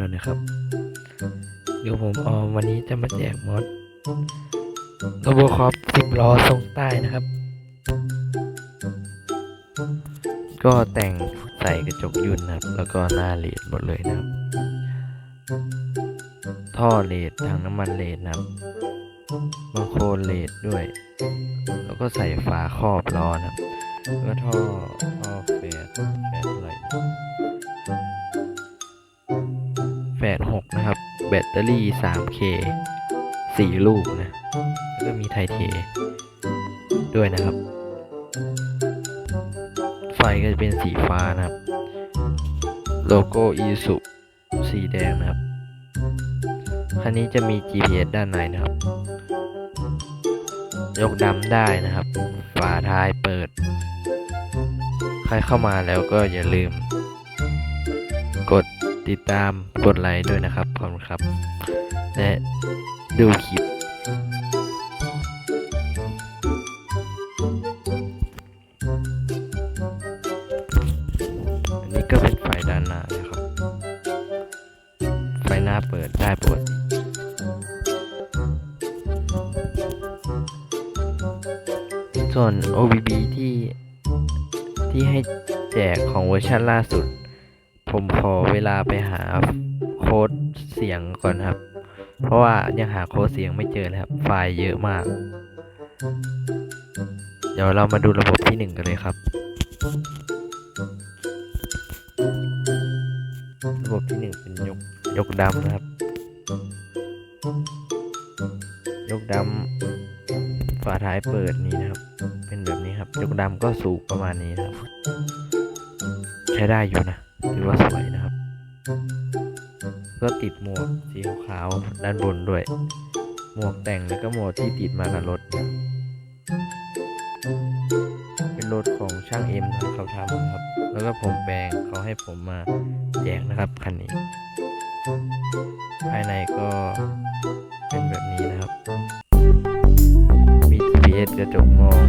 นนด้วยนะครับ เดี๋ยวผมเอาวันนี้จะมาแจกมอดโรบคอปสิบล้อทรงใต้นะครับ ก็แต่งใส่กระจกยุ่นนะครับ แล้วก็หน้าเลดหมดเลยนะครับ ท่อเลดถังน้ำมันเลดนะครับบางโครเลดด้วย แล้วก็ใส่ฝาครอบล้อนะครับแล้วก็ท่อท่อแฟดแฟดอะไร แฟดหกนะครับ แบตเตอรี่ 3K สี่ลูกนะ แล้วก็มีไทเท ด้วยนะครับ ไฟก็จะเป็นสีฟ้านะครับ โลโก้อีสุสีแดงนะครับ คันนี้จะมี GPS ด้านในนะครับ ยกดำได้นะครับ ฝาท้ายเปิด ใครเข้ามาแล้วก็อย่าลืม กด ติดตามกดไลค์ด้วยนะครับขอบคุณครับ และดูคลิปอันนี้ก็เป็นไฟด้านหน้านะครับ ไฟหน้าเปิดได้ปกติส่วน OBB ที่ที่ให้แจกของเวอร์ชันล่าสุด ผมขอเวลาไปหาโค้ดเสียงก่อนครับ เพราะว่ายังหาโค้ดเสียงไม่เจอเลยครับ ไฟล์เยอะมาก เดี๋ยวเรามาดูระบบที่หนึ่งกันเลยครับ ระบบที่หนึ่งเป็นยกยกดำนะครับ ยกดำฝาท้ายเปิดนี่นะครับ เป็นแบบนี้ครับ ยกดำก็สูงประมาณนี้นะครับ ใช้ได้อยู่นะ ถือว่าสวยนะครับก็ติดหมวกสีขาวด้านบนด้วย หมวกแต่งแล้วก็หมวกที่ติดมากับรถนะเป็นรถของช่างเอ็มนะเขาทำครับ แล้วก็ผมแปลงเขาให้ผมมาแจกนะครับคันนี้ ภายในก็เป็นแบบนี้นะครับ มี GPS กระจกมอง